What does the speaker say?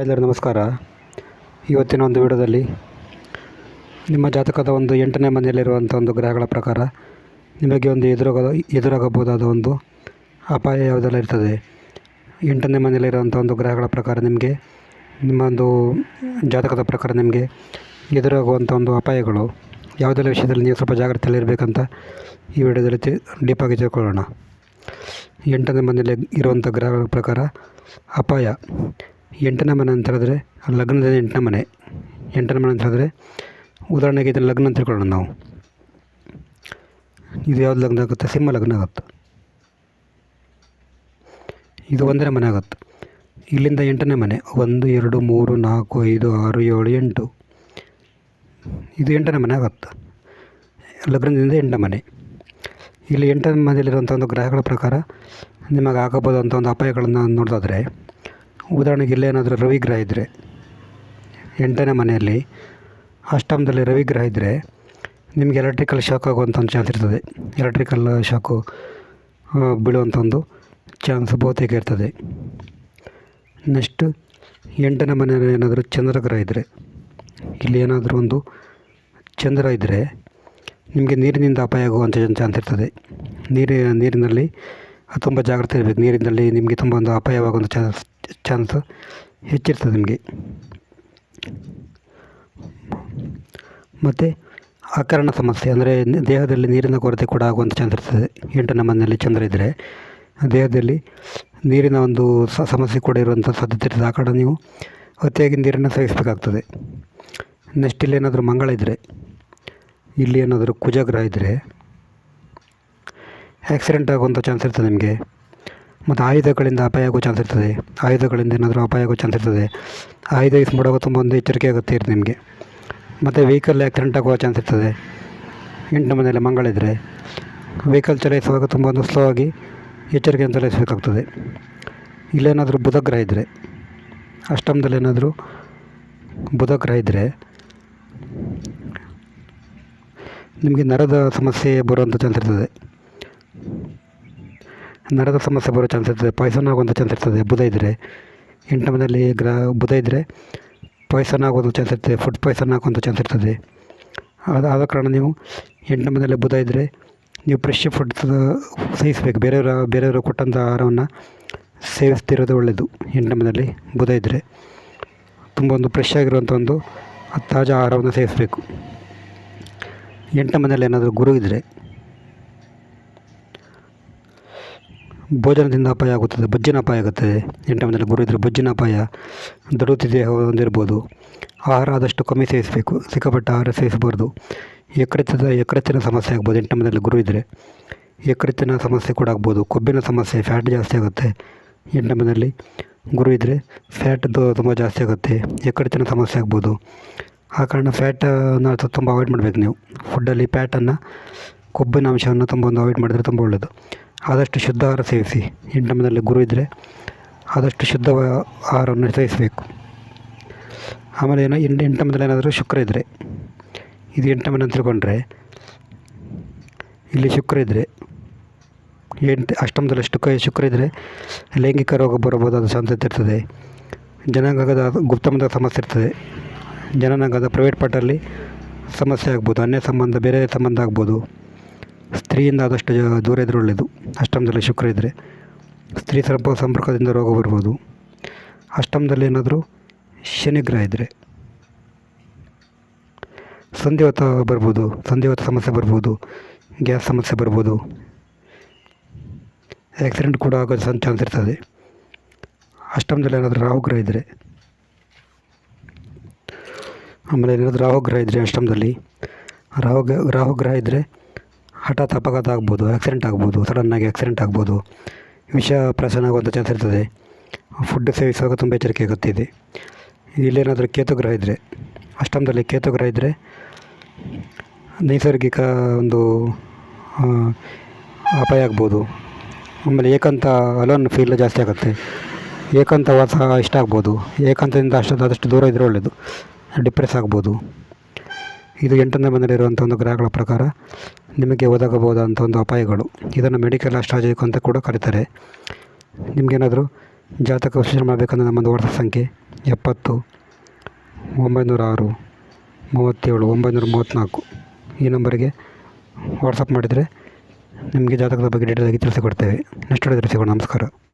ಎಲ್ಲರೂ ನಮಸ್ಕಾರ. ಇವತ್ತಿನ ಒಂದು ವಿಡಿಯೋದಲ್ಲಿ ನಿಮ್ಮ ಜಾತಕದ ಒಂದು ಎಂಟನೇ ಮನೆಯಲ್ಲಿರುವಂಥ ಒಂದು ಗ್ರಹಗಳ ಪ್ರಕಾರ ನಿಮಗೆ ಒಂದು ಎದುರಾಗ ಎದುರಾಗಬಹುದಾದ ಒಂದು ಅಪಾಯ ಯಾವುದೆಲ್ಲ ಇರ್ತದೆ? ಎಂಟನೇ ಮನೆಯಲ್ಲಿರುವಂಥ ಒಂದು ಗ್ರಹಗಳ ಪ್ರಕಾರ ನಿಮಗೆ, ನಿಮ್ಮ ಒಂದು ಜಾತಕದ ಪ್ರಕಾರ ನಿಮಗೆ ಎದುರಾಗುವಂಥ ಒಂದು ಅಪಾಯಗಳು ಯಾವುದೆಲ್ಲ ವಿಷಯದಲ್ಲಿ ನೀವು ಸ್ವಲ್ಪ ಜಾಗ್ರತೆಯಲ್ಲಿರಬೇಕಂತ ಈ ವಿಡಿಯೋದಲ್ಲಿ ಡೀಪಾಗಿ ತಿಳ್ಕೊಳ್ಳೋಣ. ಎಂಟನೇ ಮನೆಯಲ್ಲಿ ಇರುವಂಥ ಗ್ರಹಗಳ ಪ್ರಕಾರ ಅಪಾಯ. ಎಂಟನೇ ಮನೆ ಅಂತ ಹೇಳಿದ್ರೆ ಲಗ್ನದ ಎಂಟನೇ ಮನೆ. ಎಂಟನೇ ಮನೆ ಅಂತ ಹೇಳಿದ್ರೆ, ಉದಾಹರಣೆಗೆ ಇದನ್ನು ಲಗ್ನ ಅಂತ ತಿಳ್ಕೊಳ್ಳೋಣ ನಾವು. ಇದು ಯಾವ್ದು ಲಗ್ನ ಆಗುತ್ತೆ? ಸಿಂಹ ಲಗ್ನ ಆಗುತ್ತೆ. ಇದು ಒಂದನೇ ಮನೆ ಆಗುತ್ತೆ. ಇಲ್ಲಿಂದ ಎಂಟನೇ ಮನೆ. ಒಂದು, ಎರಡು, ಮೂರು, ನಾಲ್ಕು, ಐದು, ಆರು, ಏಳು, ಎಂಟು. ಇದು ಎಂಟನೇ ಮನೆ ಆಗುತ್ತೆ. ಲಗ್ನದಿಂದ ಎಂಟನೇ ಮನೆ. ಇಲ್ಲಿ ಎಂಟನೇ ಮನೆಯಲ್ಲಿರುವಂಥ ಒಂದು ಗ್ರಹಗಳ ಪ್ರಕಾರ ನಿಮಗೆ ಆಗಬಹುದಂಥ ಒಂದು ಅಪಾಯಗಳನ್ನು ನೋಡೋದಾದರೆ ಉದಾಹರಣೆಗೆ ಇಲ್ಲೇನಾದರೂ ರವಿಗ್ರಹ ಇದ್ದರೆ ಎಂಟನೇ ಮನೆಯಲ್ಲಿ, ಅಷ್ಟಮದಲ್ಲಿ ರವಿಗ್ರಹ ಇದ್ದರೆ ನಿಮಗೆ ಎಲೆಕ್ಟ್ರಿಕಲ್ ಶಾಕ್ ಆಗುವಂಥ ಒಂದು ಚಾನ್ಸ್ ಇರ್ತದೆ. ಎಲೆಕ್ಟ್ರಿಕಲ್ ಶಾಕು ಬೀಳುವಂಥ ಒಂದು ಚಾನ್ಸ್ ಬಹುತೇಕ ಇರ್ತದೆ. ನೆಕ್ಸ್ಟ್ ಎಂಟನೇ ಮನೆಯಲ್ಲಿ ಏನಾದರೂ ಚಂದ್ರ ಗ್ರಹ ಇದ್ದರೆ ಇಲ್ಲಿ ಏನಾದರೂ ಒಂದು ಚಂದ್ರ ಇದ್ದರೆ ನಿಮಗೆ ನೀರಿನಿಂದ ಅಪಾಯ ಆಗುವಂಥ ಚಾನ್ಸ್ ಇರ್ತದೆ. ನೀರು ನೀರಿನಲ್ಲಿ ತುಂಬ ಜಾಗ್ರತೆ ಇರಬೇಕು. ನೀರಿನಲ್ಲಿ ನಿಮಗೆ ತುಂಬ ಒಂದು ಅಪಾಯವಾಗುವಂಥ ಚಾನ್ಸ್ ಚಾನ್ಸ್ ಹೆಚ್ಚಿರ್ತದೆ ನಿಮಗೆ. ಮತ್ತು ಆಕರಣ ಸಮಸ್ಯೆ, ಅಂದರೆ ದೇಹದಲ್ಲಿ ನೀರಿನ ಕೊರತೆ ಕೂಡ ಆಗುವಂಥ ಚಾನ್ಸ್ ಇರ್ತದೆ. ಎಂಟನೇ ಮನೆಯಲ್ಲಿ ಚಂದ್ರ ಇದ್ದರೆ ದೇಹದಲ್ಲಿ ನೀರಿನ ಒಂದು ಸಮಸ್ಯೆ ಕೂಡ ಇರುವಂಥ ಸಾಧ್ಯತೆ ಇರ್ತದೆ. ಆ ಕಾರಣ ನೀವು ಅತಿಯಾಗಿ ನೀರನ್ನು ಸೇವಿಸಬೇಕಾಗ್ತದೆ ನೆಕ್ಸ್ಟ್ ಇಲ್ಲಿ ಏನಾದರೂ ಮಂಗಳ ಇದ್ದರೆ ಇಲ್ಲಿ ಏನಾದರೂ ಕುಜಗ್ರಹ ಇದ್ದರೆ ಆಕ್ಸಿಡೆಂಟ್ ಆಗುವಂಥ ಚಾನ್ಸ್ ಇರ್ತದೆ ನಿಮಗೆ. ಮತ್ತು ಆಯುಧಗಳಿಂದ ಅಪಾಯ ಆಗೋ ಚಾನ್ಸ್ ಇರ್ತದೆ. ಆಯುಧಗಳಿಂದ ಏನಾದರೂ ಅಪಾಯ ಆಗೋ ಚಾನ್ಸ್ ಇರ್ತದೆ. ಆಯುಧ ಯೂಸ್ ಮಾಡುವಾಗ ತುಂಬ ಒಂದು ಎಚ್ಚರಿಕೆ ಆಗುತ್ತೆ ಇರ್ತದೆ ನಿಮಗೆ. ಮತ್ತು ವೆಹಿಕಲ್ ಆ್ಯಕ್ಸಿಡೆಂಟ್ ಆಗುವ ಚಾನ್ಸ್ ಇರ್ತದೆ. ಎಂಟು ಮನೆಯಲ್ಲಿ ಮಂಗಳಿದ್ರೆ ವೆಹಿಕಲ್ ಚಲಾಯಿಸುವಾಗ ತುಂಬ ಒಂದು ಸ್ಲೋ ಆಗಿ ಎಚ್ಚರಿಕೆಯನ್ನು ಚಲಾಯಿಸಬೇಕಾಗ್ತದೆ. ಇಲ್ಲೇನಾದರೂ ಬುಧಗ್ರಹ ಇದ್ದರೆ ಅಷ್ಟಮದಲ್ಲಿ ಏನಾದರೂ ಬುಧಗ್ರಹ ಇದ್ದರೆ ನಿಮಗೆ ನರದ ಸಮಸ್ಯೆ ಬರುವಂಥ ಚಾನ್ಸ್ ಇರ್ತದೆ. ನರದ ಸಮಸ್ಯೆ ಬರೋ ಚಾನ್ಸ್ ಇರ್ತದೆ ಪಾಯ್ಸನ್ ಆಗುವಂಥ ಚಾನ್ಸ್ ಇರ್ತದೆ, ಬುಧ ಇದ್ದರೆ ಎಂಟು ಮನೆಯಲ್ಲಿ ಗ್ರಹ ಬುಧ ಇದ್ದರೆ ಪಾಯ್ಸನ್ ಆಗೋದು ಚಾನ್ಸ್ ಇರ್ತದೆ ಫುಡ್ ಪಾಯ್ಸನ್ ಆಗುವಂಥ ಚಾನ್ಸ್ ಇರ್ತದೆ. ಅದು ಆದ ಕಾರಣ ನೀವು ಎಂಟು ಮನೆಯಲ್ಲಿ ಬುಧ ಇದ್ದರೆ ನೀವು ಫ್ರೆಶ್ ಫುಡ್ ಸೇವಿಸಬೇಕು. ಬೇರೆಯವರ, ಬೇರೆಯವರು ಕೊಟ್ಟಂಥ ಆಹಾರವನ್ನು ಸೇವಿಸ್ತಿರೋದು ಒಳ್ಳೆಯದು ಎಂಟು ಮನೆಯಲ್ಲಿ ಬುಧ ಇದ್ದರೆ ತುಂಬ ಒಂದು ಫ್ರೆಶ್ ಆಗಿರುವಂಥ ಒಂದು ತಾಜಾ ಆಹಾರವನ್ನು ಸೇವಿಸಬೇಕು. ಎಂಟು ಮನೆಯಲ್ಲಿ ಏನಾದರೂ ಗುರು ಇದ್ದರೆ ಭೋಜನದಿಂದ ಅಪಾಯ ಆಗುತ್ತದೆ, ಬೊಜ್ಜಿನ ಅಪಾಯ ಆಗುತ್ತದೆ ಎಂಟು ಮಂದಿ ಗುರು ಇದ್ದರೆ ಬೊಜ್ಜಿನ ಅಪಾಯ ದಡುತಿ ದೇಹ ಹೊಂದಿರ್ಬೋದು ಆಹಾರ ಆದಷ್ಟು ಕಮ್ಮಿ ಸೇವಿಸಬೇಕು, ಸಿಕ್ಕಾಪಟ್ಟ ಆಹಾರ ಸೇವಿಸಬಾರ್ದು. ಯಕೃತದ ಯಕೃತ್ತಿನ ಸಮಸ್ಯೆ ಆಗ್ಬೋದು. ಎಂಟು ಮಂದಿ ಗುರು ಇದ್ದರೆ ಯಕೃತ್ತಿನ ಸಮಸ್ಯೆ ಕೂಡ ಆಗ್ಬೋದು. ಕೊಬ್ಬಿನ ಸಮಸ್ಯೆ ಫ್ಯಾಟ್ ಜಾಸ್ತಿ ಆಗುತ್ತೆ. ಎಂಟು ಮನೆಯಲ್ಲಿ ಗುರು ಇದ್ದರೆ ಫ್ಯಾಟ್ ತುಂಬ ಜಾಸ್ತಿ ಆಗುತ್ತೆ. ಯಕೃತ್ತಿನ ಸಮಸ್ಯೆ ಆಗ್ಬೋದು. ಆ ಕಾರಣ ಫ್ಯಾಟನ್ನು ತುಂಬ ಅವಾಯ್ಡ್ ಮಾಡಬೇಕು ನೀವು. ಫುಡ್ಡಲ್ಲಿ ಫ್ಯಾಟನ್ನು ಕೊಬ್ಬಿನ ಅಂಶವನ್ನು ತುಂಬ ಒಂದು ಅವಾಯ್ಡ್ ಮಾಡಿದರೆ ತುಂಬ ಒಳ್ಳೆಯದು ಆದಷ್ಟು ಶುದ್ಧ ಆಹಾರ ಸೇವಿಸಿ. ಎಂಟು ಮನೆಯಲ್ಲಿ ಗುರು ಇದ್ದರೆ ಆದಷ್ಟು ಶುದ್ಧ ಆಹಾರವನ್ನು ಸೇವಿಸಬೇಕು. ಆಮೇಲೆ ಏನೋ ಎಂಟು ಮನೆಯಲ್ಲಿ ಏನಾದರೂ ಶುಕ್ರ ಇದ್ದರೆ ಇದು ಎಂಟು ಮನೆ ಅಂತ ತಿಳ್ಕೊಂಡ್ರೆ, ಇಲ್ಲಿ ಶುಕ್ರ ಇದ್ದರೆ ಎಂಟು, ಅಷ್ಟಮದಲ್ಲಿ ಶುಕ್ರ ಶುಕ್ರ ಇದ್ದರೆ ಲೈಂಗಿಕ ರೋಗ ಬರಬಹುದಾದ ಸಾಧ್ಯತೆ ಇರ್ತದೆ. ಜನಾಂಗದ ಗುಪ್ತಮದ ಸಮಸ್ಯೆ ಇರ್ತದೆ. ಜನಾಂಗದ ಪ್ರೈವೇಟ್ ಪಾರ್ಟಲ್ಲಿ ಸಮಸ್ಯೆ ಆಗ್ಬೋದು, ಅನ್ಯ ಸಂಬಂಧ, ಬೇರೆ ಸಂಬಂಧ ಆಗ್ಬೋದು. ಸ್ತ್ರೀಯಿಂದ ಆದಷ್ಟು ದೂರ ಇದ್ದರೆ ಒಳ್ಳೆಯದು ಅಷ್ಟಮದಲ್ಲಿ ಶುಕ್ರ ಇದ್ದರೆ ಸ್ತ್ರೀ ಸರ್ಪ ಸಂಪರ್ಕದಿಂದ ರೋಗ ಬರ್ಬೋದು. ಅಷ್ಟಮದಲ್ಲಿ ಏನಾದರೂ ಶನಿಗ್ರಹ ಇದ್ದರೆ ಸಂಧಿವಾತ ಬರ್ಬೋದು. ಸಂಧಿವಾತ ಸಮಸ್ಯೆ ಬರ್ಬೋದು. ಗ್ಯಾಸ್ ಸಮಸ್ಯೆ ಬರ್ಬೋದು. ಆ್ಯಕ್ಸಿಡೆಂಟ್ ಕೂಡ ಆಗೋ ಸಣ್ಣ ಚಾನ್ಸ್ ಇರ್ತದೆ. ಅಷ್ಟಮದಲ್ಲಿ ಏನಾದರೂ ರಾಹುಗ್ರಹ ಇದ್ದರೆ ಆಮೇಲೆ ಏನಾದರೂ ರಾಹುಗ್ರಹ ಇದ್ದರೆ ಅಷ್ಟಮದಲ್ಲಿ. ರಾಹುಗ ರಾಹುಗ್ರಹ ಇದ್ದರೆ ಹಠಾತ್ ಅಪಘಾತ ಆಗ್ಬೋದು ಆಕ್ಸಿಡೆಂಟ್ ಆಗ್ಬೋದು ಸಡನ್ನಾಗಿ ಆಕ್ಸಿಡೆಂಟ್ ಆಗ್ಬೋದು, ವಿಷ ಪ್ರಸರಣ ಆಗುವಂಥ ಚಾನ್ಸ್ ಇರ್ತದೆ. ಫುಡ್ ಸೇವಿಸುವಾಗ ತುಂಬ ಎಚ್ಚರಿಕೆ ಆಗುತ್ತಿದೆ ಇಲ್ಲೇನಾದರೂ ಕೇತುಗ್ರಹ ಇದ್ದರೆ ಅಷ್ಟಮದಲ್ಲಿ ಕೇತುಗ್ರಹ ಇದ್ದರೆ ನೈಸರ್ಗಿಕ ಒಂದು ಅಪಾಯ ಆಗ್ಬೋದು. ಆಮೇಲೆ ಏಕಾಂತ ಅಲೋನ್ ಫೀಲ್ ಜಾಸ್ತಿ ಆಗುತ್ತೆ. ಏಕಾಂತವಾಸ ಇಷ್ಟ ಆಗ್ಬೋದು. ಏಕಾಂತದಿಂದ ಅಷ್ಟು ಆದಷ್ಟು ದೂರ ಇದ್ದರೆ ಒಳ್ಳೆಯದು ಡಿಪ್ರೆಸ್ ಆಗ್ಬೋದು. ಇದು ಎಂಟನೇ ಮನೆಯಲ್ಲಿರುವಂಥ ಒಂದು ಗ್ರಹಗಳ ಪ್ರಕಾರ ನಿಮಗೆ ಒದಗಬಹುದಾದಂಥ ಒಂದು ಅಪಾಯಗಳು. ಇದನ್ನು ಮೆಡಿಕಲ್ ಅಸ್ಟ್ರಾಜಿಕ್ ಅಂತ ಕೂಡ ಕರೀತಾರೆ. ನಿಮಗೇನಾದರೂ ಜಾತಕ ವಿಶ್ಲೇಷಣೆ ಮಾಡಬೇಕಂದ್ರೆ ನಮ್ಮದು ವಾಟ್ಸಪ್ ಸಂಖ್ಯೆ ಎಪ್ಪತ್ತು ಒಂಬೈನೂರ ಆರು ಮೂವತ್ತೇಳು, ಒಂಬೈನೂರ ಮೂವತ್ತ್ನಾಲ್ಕು. ಈ ನಂಬರಿಗೆ ವಾಟ್ಸಪ್ ಮಾಡಿದರೆ ನಿಮಗೆ ಜಾತಕದ ಬಗ್ಗೆ ಡೀಟೇಲಾಗಿ ತಿಳಿಸಿಕೊಡ್ತೇವೆ. ನೆಕ್ಸ್ಟ್ ವಿಡಿಯೋದಲ್ಲಿ ಸಿಗೋಣ. ನಮಸ್ಕಾರ.